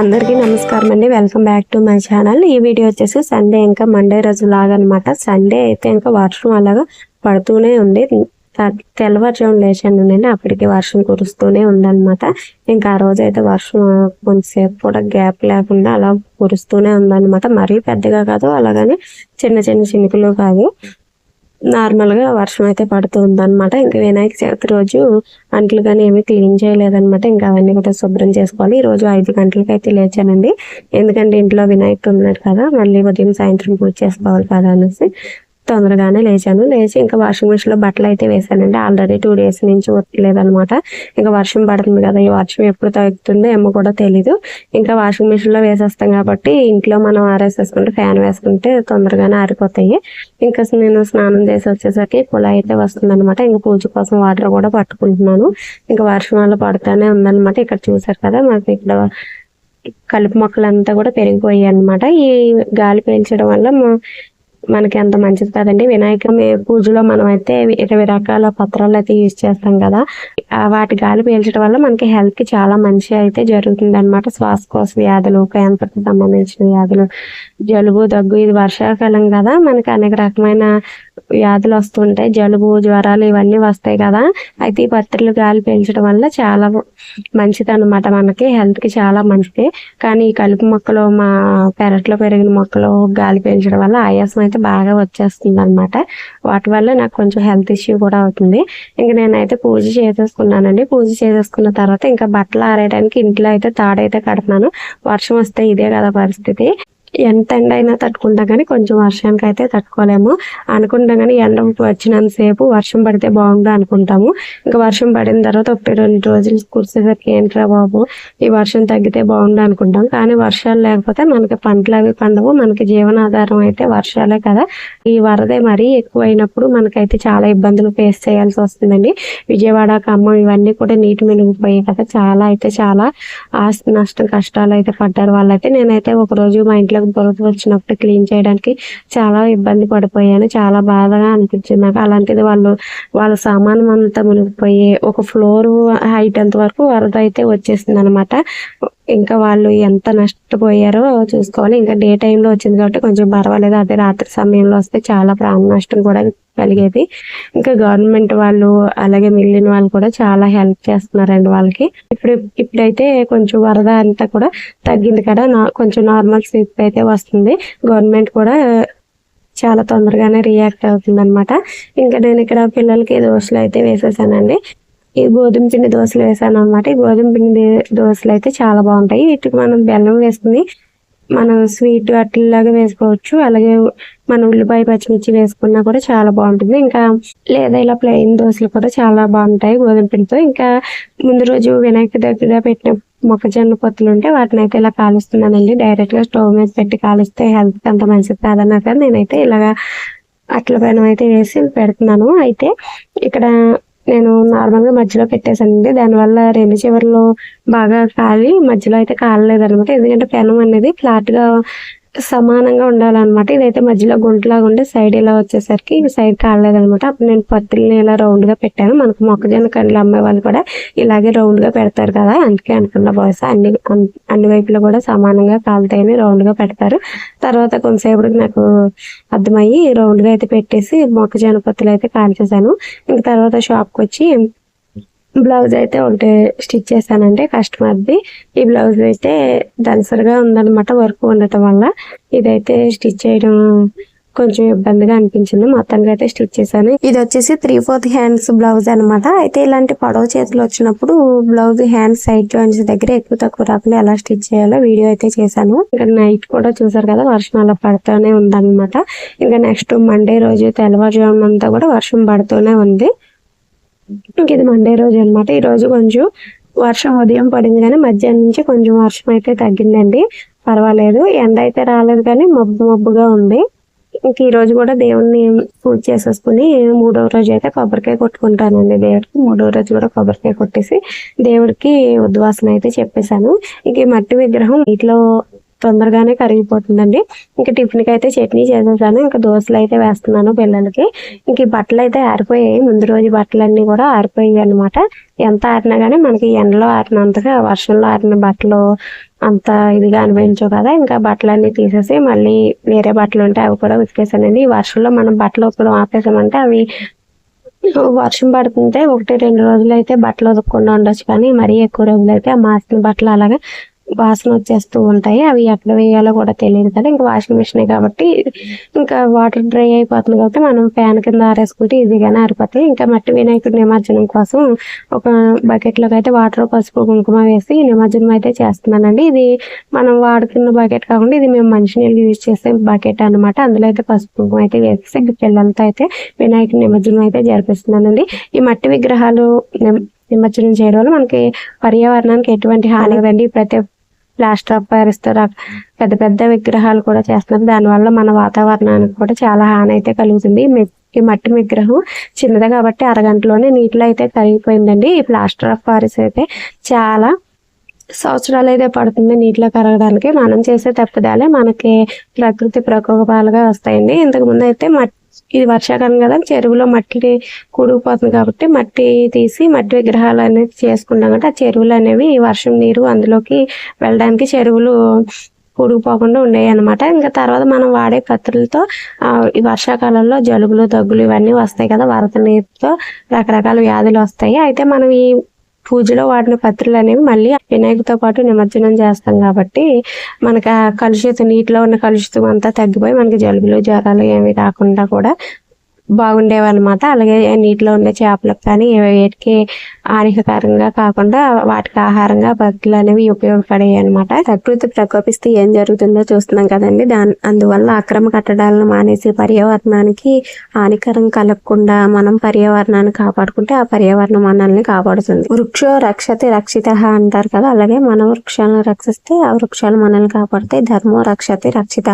అందరికీ నమస్కారం అండి. Welcome back to my channel ఈ వీడియో వచ్చేసి సండే ఇంకా మండే రోజు లాగా అనమాట సండే అయితే ఇంకా వర్షం అలాగా పడుతూనే ఉంది. తెల్లవారుజాము లేచాను నేను అప్పటికి వర్షం కురుస్తూనే ఉందన్నమాట. ఇంకా ఆ రోజు అయితే వర్షం కొంతసేపు కూడా గ్యాప్ లేకుండా అలా కురుస్తూనే ఉందన్నమాట. మరీ పెద్దగా కాదు అలాగని చిన్న చిన్న చినుకులు కాదు. నార్మల్గా వర్షం అయితే పడుతూ ఉందన్నమాట ఇంకా వినాయక చవితి రోజు అంట్లు కానీ ఏమీ క్లీన్ చేయలేదన్నమాట. ఇంకా అవన్నీ కూడా శుభ్రం చేసుకోవాలి. ఈ రోజు ఐదు గంటలకి అయితే లేచానండి. ఎందుకంటే ఇంట్లో వినాయకుడు ఉన్నాడు కదా మళ్ళీ ఉదయం సాయంత్రం పూజ చేసుకోవాలి కదా అనేసి. తొందరగానే లేచాను. లేచి ఇంకా వాషింగ్ మిషన్లో బట్టలు అయితే వేసానండి ఆల్రెడీ టూ డేస్ నుంచి లేదనమాట. ఇంకా వర్షం పడుతుంది కదా ఈ వర్షం ఎప్పుడు తగ్గుతుందో ఏమో కూడా తెలీదు. ఇంకా వాషింగ్ మిషన్లో వేసేస్తాం కాబట్టి ఇంట్లో మనం ఆరేసేసుకుంటే ఫ్యాన్ వేసుకుంటే తొందరగానే ఆరిపోతాయి. ఇంకా నేను స్నానం చేసి వచ్చేసరికి కుళాయి అయితే వస్తుంది అనమాట ఇంకా పూజ కోసం వాటర్ కూడా పట్టుకుంటున్నాను. ఇంకా వర్షం వల్ల పడుతూనే ఉందన్నమాట ఇక్కడ చూసారు కదా మాకు ఇక్కడ కలుపు మొక్కలంతా కూడా పెరిగిపోయాయి అన్నమాట ఈ గాలి పీల్చడం వల్ల మనకి అంత మంచిది కదండి. వినాయక పూజలో మనం అయితే ఇరవై రకాల పత్రాలు అయితే యూజ్ చేస్తాం కదా. వాటి గాలి పీల్చడం వల్ల మనకి హెల్త్కి చాలా మంచి అయితే జరుగుతుంది అనమాట శ్వాసకోశ వ్యాధులు క్యాన్సర్కి సంబంధించిన వ్యాధులు జలుబు దగ్గు ఇది వర్షాకాలం కదా. మనకి అనేక రకమైన వ్యాధులు వస్తుంటాయి జలుబు జ్వరాలు ఇవన్నీ వస్తాయి కదా. అయితే ఈ పత్రులు గాలి పీల్చడం వల్ల చాలా మంచిది అనమాట మనకి. హెల్త్కి చాలా మంచిది. కానీ ఈ కలుపు మొక్కలు మా పెరట్లో పెరిగిన మొక్కలు గాలి పీల్చడం వల్ల ఆయాసం అయితే బాగా వచ్చేస్తుంది అనమాట వాటి వల్ల నాకు కొంచెం హెల్త్ ఇష్యూ కూడా అవుతుంది. ఇంకా నేనైతే పూజ చేసేసుకున్నానండి. పూజ చేసేసుకున్న తర్వాత ఇంకా బట్టలు ఆరేయడానికి ఇంట్లో అయితే తాడైతే కడుతున్నాను. వర్షం వస్తే ఇదే కదా పరిస్థితి. ఎంత ఎండ అయినా తట్టుకుంటాం కానీ కొంచెం వర్షానికి అయితే తట్టుకోలేము. అనుకుంటాం కానీ ఎండ వచ్చినంతసేపు వర్షం పడితే బాగుంది అనుకుంటాము. ఇంకా వర్షం పడిన తర్వాత ఒక రెండు రోజులు కురిసేసరికి ఏంట్రా బాబు ఈ వర్షం తగ్గితే బాగుండు అనుకుంటాం. కానీ వర్షాలు లేకపోతే మనకి పంటలు అవి పండవు మనకి జీవనాధారం అయితే వర్షాలే కదా. ఈ వరదే మరీ ఎక్కువైనప్పుడు మనకైతే చాలా ఇబ్బందులు ఫేస్ చేయాల్సి వస్తుందండి. విజయవాడ ఖమ్మం ఇవన్నీ కూడా నీటి మినిగిపోయాయి కదా. చాలా అయితే చాలా ఆస్తి నష్టం కష్టాలు అయితే పడ్డారు వాళ్ళైతే. నేనైతే ఒక రోజు మా నాకు బురద వచ్చినప్పుడు క్లీన్ చేయడానికి చాలా ఇబ్బంది పడిపోయాను. చాలా బాధగా అనిపించింది నాకు. అలాంటిది వాళ్ళు వాళ్ళ సామానం అంతా మునిగిపోయి ఒక ఫ్లోర్ హైట్ అంత వరకు వరద అయితే వచ్చేసింది అనమాట ఇంకా వాళ్ళు ఎంత నష్టపోయారో చూసుకోవాలి. ఇంకా డే టైంలో వచ్చింది కాబట్టి కొంచెం పర్వాలేదు. అదే రాత్రి సమయంలో వస్తే చాలా ప్రాణ నష్టం కూడా కలిగేది. ఇంకా గవర్నమెంట్ వాళ్ళు అలాగే మిగిలిన వాళ్ళు కూడా చాలా హెల్ప్ చేస్తున్నారండి వాళ్ళకి. ఇప్పుడు ఇప్పుడైతే కొంచెం వరద అంతా కూడా తగ్గింది కదా. నా- కొంచెం నార్మల్ స్థితి అయితే వస్తుంది. గవర్నమెంట్ కూడా చాలా తొందరగానే రియాక్ట్ అవుతుంది అనమాట ఇంకా నేను ఇక్కడ పిల్లలకి దోశలు అయితే వేసేసానండి. ఈ గోధుమ పిండి దోశలు వేసాను అనమాట ఈ గోధుమ పిండి దోశలు అయితే చాలా బాగుంటాయి. వీటికి మనం బెల్లం వేసుకుని మనం స్వీట్ అట్లలాగా వేసుకోవచ్చు. అలాగే మనం ఉల్లిపాయ పచ్చిమిర్చి వేసుకున్నా కూడా చాలా బాగుంటుంది. ఇంకా లేదా ఇలా ప్లెయిన్ దోశలు కూడా చాలా బాగుంటాయి గోధుమ పిండితో. ఇంకా ముందు రోజు వినాయక దగ్గర పెట్టిన మొక్కజొన్న పొత్తులు ఉంటే వాటిని అయితే ఇలా కాలుస్తున్నానండి. డైరెక్ట్గా స్టవ్ మీద పెట్టి కాలుస్తే హెల్త్ అంత మంచిది కాదన్నా కానీ నేనైతే ఇలాగా అట్ల పైన అయితే వేసి పెడుతున్నాను. అయితే ఇక్కడ నేను నార్మల్గా మధ్యలో పెట్టేసానండి దానివల్ల రెండు చివర్లు బాగా కాలి మధ్యలో అయితే కాలలేదు అనమాట ఎందుకంటే పెనం అనేది ఫ్లాట్గా సమానంగా ఉండాలన్నమాట. ఇదైతే మధ్యలో గుంటలాగా ఉండి సైడ్ ఇలా వచ్చేసరికి సైడ్ కాలేదనమాట అప్పుడు నేను పత్తుల్ని ఇలా రౌండ్గా పెట్టాను. మనకు మొక్కజొన్న కండ్లు అమ్మే వాళ్ళు కూడా ఇలాగే రౌండ్గా పెడతారు కదా. అందుకే అనుకున్న బాయ్స్ అన్ని అన్ని వైపులో కూడా సమానంగా కాలుతాయని రౌండ్గా పెడతారు. తర్వాత కొంతసేపటికి నాకు అర్థమయ్యి రౌండ్గా అయితే పెట్టేసి మొక్కజొన్న పత్తులు అయితే కాల్చేసాను ఇంక తర్వాత షాప్కి వచ్చి బ్లౌజ్ అయితే ఒకటి స్టిచ్ చేశానండి కస్టమర్ది ఈ బ్లౌజ్ అయితే దలసరిగా ఉందన్నమాట వర్క్ ఉండటం వల్ల. ఇదైతే స్టిచ్ చేయడం కొంచెం ఇబ్బందిగా అనిపించింది. మొత్తానికి అయితే స్టిచ్ చేశాను. ఇది వచ్చేసి త్రీ ఫోర్త్ హ్యాండ్స్ బ్లౌజ్ అన్నమాట. అయితే ఇలాంటి పొడవు చేతులు వచ్చినప్పుడు బ్లౌజ్ హ్యాండ్ సైడ్ జాయింట్స్ దగ్గర ఎక్కువ తక్కువ రాకుండా ఎలా స్టిచ్ చేయాలో వీడియో అయితే చేశాను. ఇంకా నైట్ కూడా చూసారు కదా వర్షం అలా పడుతూనే ఉందన్నమాట. ఇంకా నెక్స్ట్ మండే రోజు తెల్లవారుజామునంతా కూడా వర్షం పడుతూనే ఉంది. ఇంక ఇది మండే రోజు అనమాట ఈ రోజు కొంచెం వర్షం ఉదయం పడింది కానీ మధ్యాహ్నం నుంచి కొంచెం వర్షం అయితే తగ్గిందండి. పర్వాలేదు. ఎండ అయితే రాలేదు కానీ మబ్బు మబ్బుగా ఉంది. ఇంక ఈ రోజు కూడా దేవుణ్ణి పూజ చేసేసుకుని మూడో రోజు అయితే కొబ్బరికాయ కొట్టుకుంటానండి దేవుడికి. మూడో రోజు కూడా కొబ్బరికాయ కొట్టేసి దేవుడికి ఉద్వాసన అయితే చెప్పేశాను. ఇంక మట్టి విగ్రహం ఇంట్లో తొందరగానే కరిగిపోతుందండి. ఇంకా టిఫిన్కి అయితే చట్నీ చేసేసాను. ఇంకా దోశలు అయితే వేస్తున్నాను పిల్లలకి. ఇంక ఈ బట్టలు అయితే ఆరిపోయాయి. ముందు రోజు బట్టలన్నీ కూడా ఆరిపోయాయి అనమాట ఎంత ఆరినా కానీ మనకి ఎండలో ఆరినంతగా వర్షంలో ఆరిన బట్టలు అంత ఇదిగా అనిపించవు కదా. ఇంకా బట్టలన్నీ తీసేసి మళ్ళీ వేరే బట్టలు ఉంటే అవి కూడా ఉతికేసానండి. ఈ వర్షంలో మనం బట్టలు ఉతకడం ఆపేసామంటే అవి వర్షం పడుతుంటే ఒకటి రెండు రోజులు అయితే బట్టలు ఉతకకుండా ఉండొచ్చు కానీ మరీ ఎక్కువ రోజులు అయితే ఆ మాసిన బట్టలు అలాగే వాసన వచ్చేస్తూ ఉంటాయి. అవి ఎక్కడ వేయాలో కూడా తెలియదు కదా. ఇంకా వాషింగ్ మిషన్ కాబట్టి ఇంకా వాటర్ డ్రై అయిపోతుంది కాబట్టి మనం ఫ్యాన్ కింద ఆరేసుకుంటే ఈజీగానే ఆరిపోతాయి. ఇంకా మట్టి వినాయకుడి నిమజ్జనం కోసం ఒక బకెట్లోకి అయితే వాటర్ పసుపు కుంకుమ వేసి నిమజ్జనం అయితే చేస్తున్నానండి. ఇది మనం వాడుతున్న బకెట్ కాకుండా ఇది మేము మంచినీళ్ళు యూజ్ చేసే బకెట్ అన్నమాట. అందులో అయితే పసుపు కుంకుమ అయితే వేసేసి పిల్లలతో అయితే వినాయకుడి నిమజ్జనం అయితే జరిపిస్తున్నానండి. ఈ మట్టి విగ్రహాలు నిమ్- నిమజ్జనం చేయడం వల్ల మనకి పర్యావరణానికి ఎటువంటి హాని రండి ప్రతి ప్లాస్టర్ ఆఫ్ ప్యారిస్తో పెద్ద పెద్ద విగ్రహాలు కూడా చేస్తున్నారు దానివల్ల మన వాతావరణానికి కూడా చాలా హాని అయితే కలుగుతుంది. ఈ మట్టి విగ్రహం చిన్నది కాబట్టి అరగంటలోనే నీటిలో అయితే కరిగిపోయిందండి. ఈ ప్లాస్టర్ ఆఫ్ ప్యారిస్ అయితే చాలా సంవత్సరాలు అయితే పడుతుంది నీటిలో కరగడానికి. మనం చేసే తప్పుదాలే మనకి ప్రకృతి ప్రకోపాలుగా వస్తాయండి. ఇంతకు ముందు అయితే మట్టి ఇది వర్షాకాలం కదా చెరువులో మట్టి కూడుకుపోతుంది కాబట్టి మట్టి తీసి మట్టి విగ్రహాలు అనేది చేసుకున్నాం కాబట్టి ఆ చెరువులు అనేవి వర్షం నీరు అందులోకి వెళ్ళడానికి చెరువులు కూడుకుపోకుండా ఉండేవి అనమాట ఇంకా తర్వాత మనం వాడే కత్తులతో ఈ వర్షాకాలంలో జలుబులు దగ్గులు ఇవన్నీ వస్తాయి కదా వరద నీరుతో రకరకాల వ్యాధులు వస్తాయి. అయితే మనం ఈ పూజలో వాడిన పత్రులు అనేవి మళ్ళీ వినాయకుతో పాటు నిమజ్జనం చేస్తాం కాబట్టి మనకి కలుషితం నీటిలో ఉన్న కలుషితం అంతా తగ్గిపోయి మనకి జలుబులు జ్వరాలు ఏమి రాకుండా కూడా బాగుండేవన్నమాట అలాగే నీటిలో ఉండే చేపలకు కానీ వేటికి హానికరంగా కాకుండా వాటికి ఆహారంగా బతులు అనేవి ఉపయోగపడేవి అనమాట ప్రకృతి ప్రకోపిస్తే ఏం జరుగుతుందో చూస్తున్నాం కదండి. దాని అందువల్ల అక్రమ కట్టడాలను మానేసి పర్యావరణానికి హానికరం కలగకుండా మనం పర్యావరణాన్ని కాపాడుకుంటే ఆ పర్యావరణం మనల్ని కాపాడుతుంది. వృక్షో రక్షతే రక్షిత అంటారు కదా అలాగే మనం వృక్షాలను రక్షిస్తే ఆ వృక్షాలు మనల్ని కాపాడితే ధర్మో రక్షతే రక్షిత.